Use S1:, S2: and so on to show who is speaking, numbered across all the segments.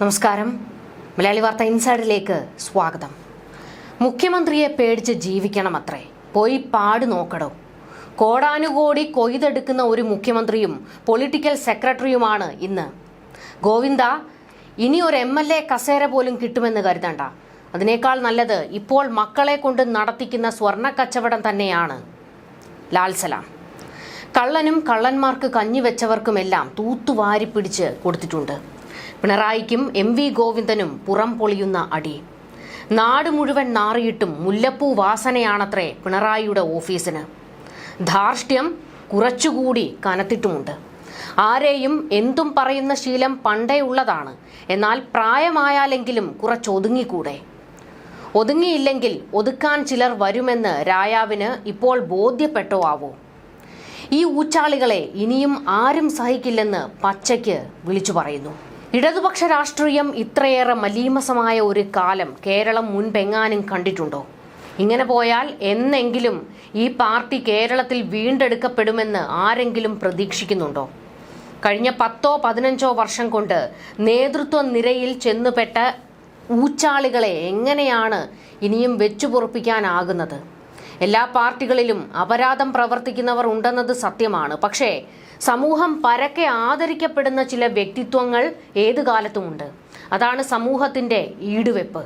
S1: നമസ്കാരം. മലയാളി വാർത്ത ഇൻസൈഡിലേക്ക് സ്വാഗതം. മുഖ്യമന്ത്രിയെ പേടിച്ച് ജീവിക്കണം അത്രേ പോയി പാട് നോക്കടോ. കോടാനുകോടി കൊയ്തെടുക്കുന്ന ഒരു മുഖ്യമന്ത്രിയും പൊളിറ്റിക്കൽ സെക്രട്ടറിയുമാണ് ഇന്ന്. ഗോവിന്ദ ഇനി ഒരു എം എൽ എ കസേര പോലും കിട്ടുമെന്ന് കരുതണ്ട. അതിനേക്കാൾ നല്ലത് ഇപ്പോൾ മക്കളെ കൊണ്ട് നടത്തിക്കുന്ന സ്വർണ കച്ചവടം തന്നെയാണ് ലാൽസലാം കള്ളനും കള്ളന്മാർക്ക് കഞ്ഞി വെച്ചവർക്കുമെല്ലാം തൂത്തുവാരി പിടിച്ച് കൊടുത്തിട്ടുണ്ട്. പിണറായിക്കും എം വി ഗോവിന്ദനും പുറം പൊളിയുന്ന അടി. നാട് മുഴുവൻ നാറിയിട്ടും മുല്ലപ്പൂ വാസനയാണത്രേ പിണറായിയുടെ ഓഫീസിന്. ധാർഷ്ട്യം കുറച്ചുകൂടി കനത്തിട്ടുമുണ്ട്. ആരെയും എന്തും പറയുന്ന ശീലം പണ്ടേ ഉള്ളതാണ്. എന്നാൽ പ്രായമായാലെങ്കിലും കുറച്ചൊതുങ്ങിക്കൂടെ? ഒതുങ്ങിയില്ലെങ്കിൽ ഒതുക്കാൻ ചിലർ വരുമെന്ന് രായാവിന് ഇപ്പോൾ ബോധ്യപ്പെട്ടോ ആവോ? ഈ ഊച്ചാളികളെ ഇനിയും ആരും സഹിക്കില്ലെന്ന് പച്ചയ്ക്ക് വിളിച്ചു പറയുന്നു. ഇടതുപക്ഷ രാഷ്ട്രീയം ഇത്രയേറെ മലീമസമായ ഒരു കാലം കേരളം മുൻപെങ്ങാനും കണ്ടിട്ടുണ്ടോ? ഇങ്ങനെ പോയാൽ എന്നെങ്കിലും ഈ പാർട്ടി കേരളത്തിൽ വീണ്ടെടുക്കപ്പെടുമെന്ന് ആരെങ്കിലും പ്രതീക്ഷിക്കുന്നുണ്ടോ? കഴിഞ്ഞ പത്തോ പതിനഞ്ചോ വർഷം കൊണ്ട് നേതൃത്വ നിരയിൽ ചെന്നുപെട്ട ഊച്ചാളികളെ എങ്ങനെയാണ് ഇനിയും വെച്ചുപൊറുപ്പിക്കാനാകുന്നത്? എല്ലാ പാർട്ടികളിലും അപരാധം പ്രവർത്തിക്കുന്നവർ ഉണ്ടെന്നത് സത്യമാണ്. പക്ഷേ സമൂഹം പരക്കെ ആദരിക്കപ്പെടുന്ന ചില വ്യക്തിത്വങ്ങൾ ഏതു കാലത്തുമുണ്ട്? അതാണ് സമൂഹത്തിന്റെ ഈടുവെപ്പ്.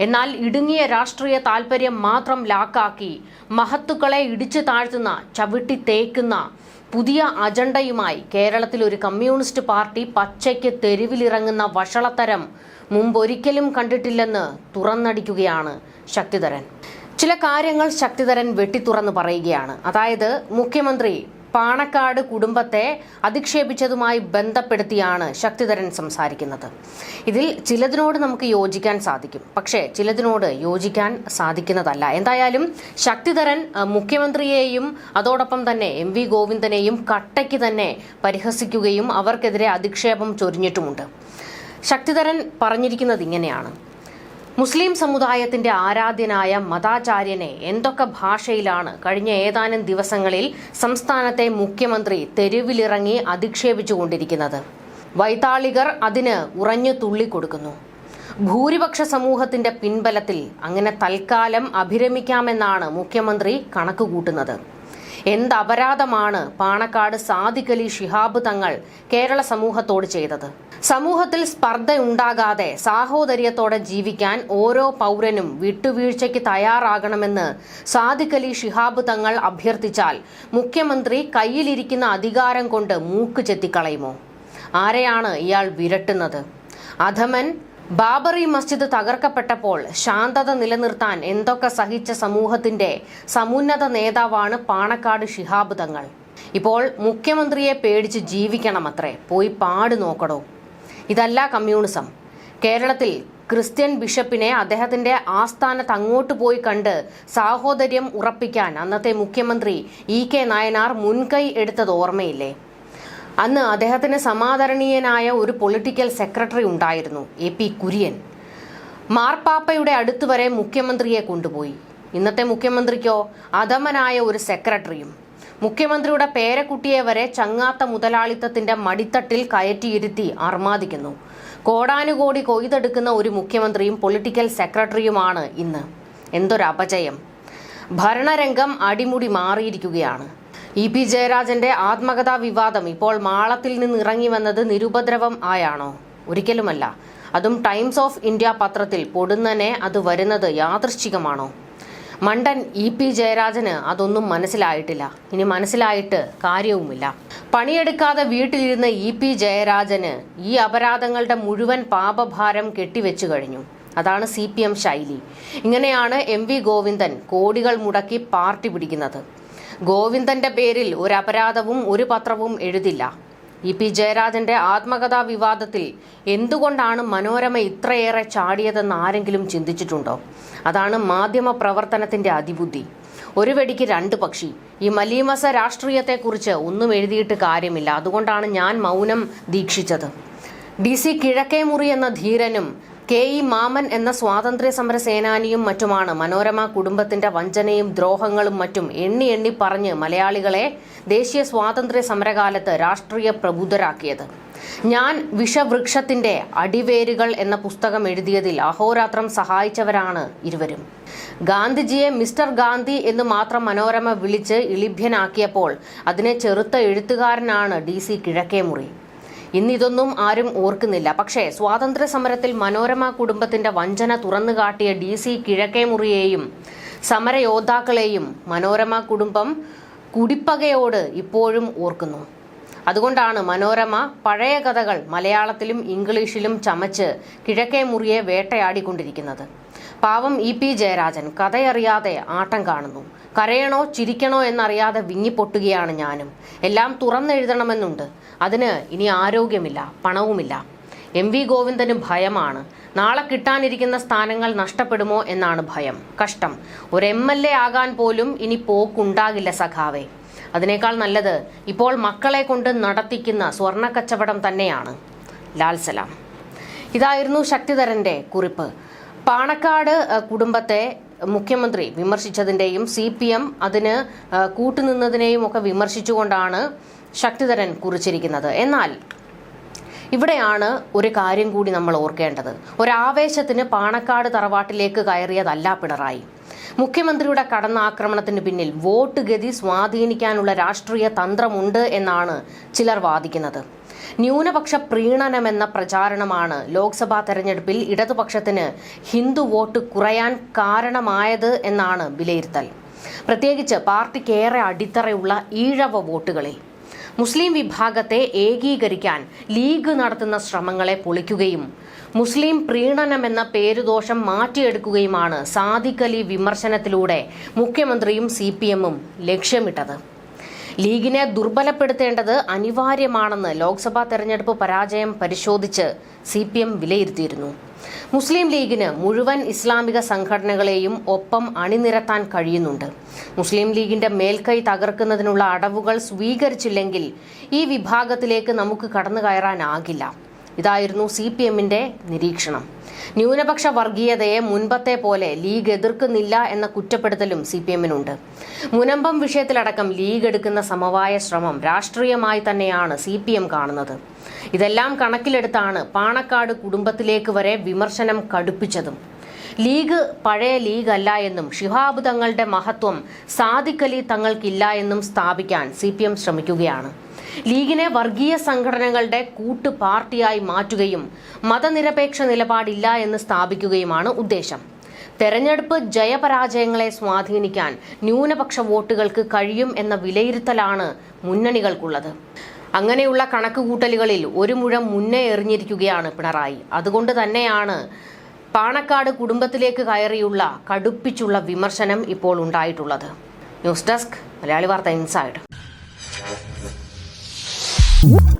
S1: എന്നാൽ ഇടുങ്ങിയ രാഷ്ട്രീയ താല്പര്യം മാത്രം ലാക്കാക്കി മഹത്തുക്കളെ ഇടിച്ചു താഴ്ത്തുന്ന ചവിട്ടി തേക്കുന്ന പുതിയ അജണ്ടയുമായി കേരളത്തിൽ ഒരു കമ്മ്യൂണിസ്റ്റ് പാർട്ടി പച്ചയ്ക്ക് തെരുവിലിറങ്ങുന്ന വഷളത്തരം മുമ്പൊരിക്കലും കണ്ടിട്ടില്ലെന്ന് തുറന്നടിക്കുകയാണ് ശക്തിധരൻ. ചില കാര്യങ്ങൾ ശക്തിധരൻ വെട്ടിത്തുറന്ന് പറയുകയാണ്. അതായത് മുഖ്യമന്ത്രി പാണക്കാട് കുടുംബത്തെ അധിക്ഷേപിച്ചതുമായി ബന്ധപ്പെടുത്തിയാണ് ശക്തിധരൻ സംസാരിക്കുന്നത്. ഇതിൽ ചിലതിനോട് നമുക്ക് യോജിക്കാൻ സാധിക്കും. പക്ഷേ ചിലതിനോട് യോജിക്കാൻ സാധിക്കുന്നതല്ല. എന്തായാലും ശക്തിധരൻ മുഖ്യമന്ത്രിയെയും അതോടൊപ്പം തന്നെ എം വി ഗോവിന്ദനെയും കട്ടയ്ക്ക് തന്നെ പരിഹസിക്കുകയും അവർക്കെതിരെ അധിക്ഷേപം ചൊരിഞ്ഞിട്ടുമുണ്ട്. ശക്തിധരൻ പറഞ്ഞിരിക്കുന്നത് ഇങ്ങനെയാണ്. മുസ്ലിം സമുദായത്തിന്റെ ആരാധ്യനായ മതാചാര്യനെ എന്തൊക്കെ ഭാഷയിലാണ് കഴിഞ്ഞ ഏതാനും ദിവസങ്ങളിൽ സംസ്ഥാനത്തെ മുഖ്യമന്ത്രി തെരുവിലിറങ്ങി അധിക്ഷേപിച്ചുകൊണ്ടിരിക്കുന്നത്? വൈതാളികർ അതിന് ഉറഞ്ഞു തുള്ളിക്കൊടുക്കുന്നു. ഭൂരിപക്ഷ സമൂഹത്തിന്റെ പിൻബലത്തിൽ അങ്ങനെ തൽക്കാലം അഭിരമിക്കാമെന്നാണ് മുഖ്യമന്ത്രി കണക്കുകൂട്ടുന്നത്. എന്തപരാധമാണ് പാണക്കാട് സാദിഖലി ഷിഹാബ് തങ്ങൾ കേരള സമൂഹത്തോട് ചെയ്തത്? സമൂഹത്തിൽ സ്പർദ്ധ ഉണ്ടാകാതെ സാഹോദര്യത്തോടെ ജീവിക്കാൻ ഓരോ പൗരനും വിട്ടുവീഴ്ചയ്ക്ക് തയ്യാറാകണമെന്ന് സാദിഖ് അലി ഷിഹാബ് തങ്ങൾ അഭ്യർത്ഥിച്ചാൽ മുഖ്യമന്ത്രി കയ്യിലിരിക്കുന്ന അധികാരം കൊണ്ട് മൂക്ക് ചെത്തിക്കളയുമോ? ആരെയാണ് ഇയാൾ വിരട്ടുന്നത്? അധമൻ ബാബറി മസ്ജിദ് തകർക്കപ്പെട്ടപ്പോൾ ശാന്തത നിലനിർത്താൻ എന്തൊക്കെ സഹിച്ച സമൂഹത്തിന്റെ സമുന്നത നേതാവാണ് പാണക്കാട് ഷിഹാബ് തങ്ങൾ? ഇപ്പോൾ മുഖ്യമന്ത്രിയെ പേടിച്ച് ജീവിക്കണമത്രേ പോയി പാട് നോക്കടോ. ഇതല്ല കമ്മ്യൂണിസം. കേരളത്തിൽ ക്രിസ്ത്യൻ ബിഷപ്പിനെ അദ്ദേഹത്തിന്റെ ആസ്ഥാനത്ത് അങ്ങോട്ട് പോയി കണ്ട് സാഹോദര്യം ഉറപ്പിക്കാൻ അന്നത്തെ മുഖ്യമന്ത്രി ഇ കെ നായനാർ മുൻകൈ എടുത്തത് ഓർമ്മയില്ലേ? അന്ന് അദ്ദേഹത്തിന് സമാദരണീയനായ ഒരു പൊളിറ്റിക്കൽ സെക്രട്ടറി ഉണ്ടായിരുന്നു എ പി കുര്യൻ. മാർപ്പാപ്പയുടെ അടുത്തുവരെ മുഖ്യമന്ത്രിയെ കൊണ്ടുപോയി. ഇന്നത്തെ മുഖ്യമന്ത്രിക്കോ അധമനായ ഒരു സെക്രട്ടറിയും മുഖ്യമന്ത്രിയുടെ പേരക്കുട്ടിയെ വരെ ചങ്ങാത്ത മുതലാളിത്തത്തിന്റെ മടിത്തട്ടിൽ കയറ്റിയിരുത്തി അർമാദിക്കുന്നു കോടാനുകോടി കൊയ്തെടുക്കുന്ന ഒരു മുഖ്യമന്ത്രിയും പൊളിറ്റിക്കൽ സെക്രട്ടറിയുമാണ് ഇന്ന്. എന്തൊരു അപജയം. ഭരണരംഗം അടിമുടി മാറിയിരിക്കുകയാണ്. ഇ പി ജയരാജന്റെ ആത്മകഥാ വിവാദം ഇപ്പോൾ മാളത്തിൽ നിന്ന് ഇറങ്ങി വന്നത് നിരുപദ്രവം ആയാണോ? ഒരിക്കലുമല്ല. അതും ടൈംസ് ഓഫ് ഇന്ത്യ പത്രത്തിൽ പൊടുന്നനെ അത് വരുന്നത് യാദൃശ്ചികമാണോ? മണ്ടൻ ഇ പി ജയരാജന് അതൊന്നും മനസ്സിലായിട്ടില്ല. ഇനി മനസ്സിലായിട്ട് കാര്യവുമില്ല. പണിയെടുക്കാതെ വീട്ടിലിരുന്ന ഇ പി ജയരാജന് ഈ അപരാധങ്ങളുടെ മുഴുവൻ പാപഭാരം കെട്ടിവെച്ചു കഴിഞ്ഞു. അതാണ് സി പി എം ശൈലി. ഇങ്ങനെയാണ് എം വി ഗോവിന്ദൻ കോടികൾ മുടക്കി പാർട്ടി പിടിക്കുന്നത്. ഗോവിന്ദന്റെ പേരിൽ ഒരു അപരാധവും ഒരു പത്രവും എഴുതില്ല. ഇ പി ജയരാജന്റെ ആത്മകഥാ വിവാദത്തിൽ എന്തുകൊണ്ടാണ് മനോരമ ഇത്രയേറെ ചാടിയതെന്ന് ആരെങ്കിലും ചിന്തിച്ചിട്ടുണ്ടോ? അതാണ് മാധ്യമ പ്രവർത്തനത്തിന്റെ അതിബുദ്ധി. ഒരു വെടിക്ക് രണ്ട് പക്ഷി. ഈ മലീമസ രാഷ്ട്രീയത്തെക്കുറിച്ച് ഒന്നും എഴുതിയിട്ട് കാര്യമില്ല. അതുകൊണ്ടാണ് ഞാൻ മൗനം ദീക്ഷിച്ചത്. ഡി സി കിഴക്കേമുറി എന്ന ധീരനും കെ ഇ മാമൻ എന്ന സ്വാതന്ത്ര്യ സമര സേനാനിയും മറ്റുമാണ്. മനോരമ കുടുംബത്തിന്റെ വഞ്ചനയും ദ്രോഹങ്ങളും മറ്റും എണ്ണി എണ്ണി പറഞ്ഞ് മലയാളികളെ ദേശീയ സ്വാതന്ത്ര്യ സമരകാലത്ത് രാഷ്ട്രീയ പ്രബുദ്ധരാക്കിയത്. ഞാൻ വിഷവൃക്ഷത്തിന്റെ അടിവേരുകൾ എന്ന പുസ്തകം എഴുതിയതിൽ അഹോരാത്രം സഹായിച്ചവരാണ് ഇരുവരും. ഗാന്ധിജിയെ മിസ്റ്റർ ഗാന്ധി എന്ന് മാത്രം മനോരമ വിളിച്ച് ഇളിഭ്യനാക്കിയപ്പോൾ അതിനെ ചെറുത്ത എഴുത്തുകാരനാണ് ഡി സി കിഴക്കേമുറി. ഇന്നിതൊന്നും ആരും ഓർക്കുന്നില്ല. പക്ഷേ സ്വാതന്ത്ര്യ സമരത്തിൽ മനോരമ കുടുംബത്തിന്റെ വഞ്ചന തുറന്നു കാട്ടിയ ഡി സി കിഴക്കേമുറിയെയും സമരയോദ്ധാക്കളെയും മനോരമ കുടുംബം കുടിപ്പകയോട് ഇപ്പോഴും ഓർക്കുന്നു. അതുകൊണ്ടാണ് മനോരമ പഴയ കഥകൾ മലയാളത്തിലും ഇംഗ്ലീഷിലും ചമച്ച് കിഴക്കേ മുറിയെ വേട്ടയാടിക്കൊണ്ടിരിക്കുന്നത്. പാവം ഇ പി ജയരാജൻ കഥയറിയാതെ ആട്ടം കാണുന്നു. കരയണോ ചിരിക്കണോ എന്നറിയാതെ വിങ്ങിപ്പൊട്ടുകയാണ് ഞാനും. എല്ലാം തുറന്നെഴുതണമെന്നുണ്ട്. അതിന് ഇനി ആരോഗ്യമില്ല പണവുമില്ല. എം വി ഗോവിന്ദന് ഭയമാണ്. നാളെ കിട്ടാനിരിക്കുന്ന സ്ഥാനങ്ങൾ നഷ്ടപ്പെടുമോ എന്നാണ് ഭയം കഷ്ടം. ഒരു എം എൽ എ ആകാൻ പോലും ഇനി പോക്കുണ്ടാകില്ല സഖാവേ. അതിനേക്കാൾ നല്ലത് ഇപ്പോൾ മക്കളെ കൊണ്ട് നടത്തിക്കുന്ന സ്വർണ കച്ചവടം തന്നെയാണ്. ലാൽ സലാം. ഇതായിരുന്നു ശക്തിധരന്റെ കുറിപ്പ്. പാണക്കാട് കുടുംബത്തെ മുഖ്യമന്ത്രി വിമർശിച്ചതിന്റെയും സി പി എം അതിന് കൂട്ടുനിന്നതിനെയും ഒക്കെ വിമർശിച്ചുകൊണ്ടാണ് ശക്തിധരൻ കുറിച്ചിരിക്കുന്നത്. എന്നാൽ ഇവിടെയാണ് ഒരു കാര്യം കൂടി നമ്മൾ ഓർക്കേണ്ടത്. ഒരാവേശത്തിന് പാണക്കാട് തറവാട്ടിലേക്ക് കയറിയതല്ല പിണറായി. മുഖ്യമന്ത്രിയുടെ കടന്നാക്രമണത്തിന് പിന്നിൽ വോട്ട് ഗതി സ്വാധീനിക്കാനുള്ള രാഷ്ട്രീയ തന്ത്രമുണ്ട് എന്നാണ് ചിലർ വാദിക്കുന്നത്. ന്യൂനപക്ഷ പ്രീണനമെന്ന പ്രചാരണമാണ് ലോക്സഭാ തെരഞ്ഞെടുപ്പിൽ ഇടതുപക്ഷത്തിന് ഹിന്ദു വോട്ട് കുറയാൻ കാരണമായത് എന്നാണ് വിലയിരുത്തൽ. പ്രത്യേകിച്ച് പാർട്ടിക്കേറെ അടിത്തറയുള്ള ഈഴവ വോട്ടുകളിൽ. മുസ്ലിം വിഭാഗത്തെ ഏകീകരിക്കാൻ ലീഗ് നടത്തുന്ന ശ്രമങ്ങളെ പൊളിക്കുകയും മുസ്ലിം പ്രീണനം എന്ന പേരുദോഷം മാറ്റിയെടുക്കുകയുമാണ് സാദിഖലി വിമർശനത്തിലൂടെ മുഖ്യമന്ത്രിയും സി പി എമ്മും ലക്ഷ്യമിട്ടത്. ലീഗിനെ ദുർബലപ്പെടുത്തേണ്ടത് അനിവാര്യമാണെന്ന് ലോക്സഭാ തെരഞ്ഞെടുപ്പ് പരാജയം പരിശോധിച്ച് സി പി എം വിലയിരുത്തിയിരുന്നു. മുസ്ലിം ലീഗിന് മുഴുവൻ ഇസ്ലാമിക സംഘടനകളെയും ഒപ്പം അണിനിരത്താൻ കഴിയുന്നുണ്ട്. മുസ്ലിം ലീഗിന്റെ മേൽക്കൈ തകർക്കുന്നതിനുള്ള അടവുകൾ സ്വീകരിച്ചില്ലെങ്കിൽ ഈ വിഭാഗത്തിലേക്ക് നമുക്ക് കടന്നു കയറാനാകില്ല ഇതായിരുന്നു സി പി എമ്മിന്റെ നിരീക്ഷണം. ന്യൂനപക്ഷ വർഗീയതയെ മുൻപത്തെ പോലെ ലീഗ് എതിർക്കുന്നില്ല എന്ന കുറ്റപ്പെടുത്തലും സി പി എമ്മിനുണ്ട്. മുനമ്പം വിഷയത്തിലടക്കം ലീഗ് എടുക്കുന്ന സമവായ ശ്രമം രാഷ്ട്രീയമായി തന്നെയാണ് സി പി എം കാണുന്നത്. ഇതെല്ലാം കണക്കിലെടുത്താണ് പാണക്കാട് കുടുംബത്തിലേക്ക് വരെ വിമർശനം കടുപ്പിച്ചതും. ലീഗ് പഴയ ലീഗ് അല്ല എന്നും ഷിഹാബ് തങ്ങളുടെ മഹത്വം സാദിഖലി തങ്ങൾക്കില്ല എന്നും സ്ഥാപിക്കാൻ സി പി എം ശ്രമിക്കുകയാണ്. ലീഗിനെ വർഗീയ സംഘടനകളുടെ കൂട്ടു പാർട്ടിയായി മാറ്റുകയും മതനിരപേക്ഷ നിലപാടില്ല എന്ന് സ്ഥാപിക്കുകയുമാണ് ഉദ്ദേശം. തെരഞ്ഞെടുപ്പ് ജയപരാജയങ്ങളെ സ്വാധീനിക്കാൻ ന്യൂനപക്ഷ വോട്ടുകൾക്ക് കഴിയും എന്ന വിലയിരുത്തലാണ് മുന്നണികൾക്കുള്ളത്. അങ്ങനെയുള്ള കണക്കുകൂട്ടലുകളിൽ ഒരു മുഴം മുന്നേ എറിഞ്ഞിരിക്കുകയാണ് പിണറായി. അതുകൊണ്ട് തന്നെയാണ് പാണക്കാട് കുടുംബത്തിലേക്ക് കയറിയുള്ള കടുപ്പിച്ചുള്ള വിമർശനം ഇപ്പോൾ ഉണ്ടായിട്ടുള്ളത്. ന്യൂസ് ഡെസ്ക് മലയാളി വാർത്ത ഇൻസൈഡ്. Woo!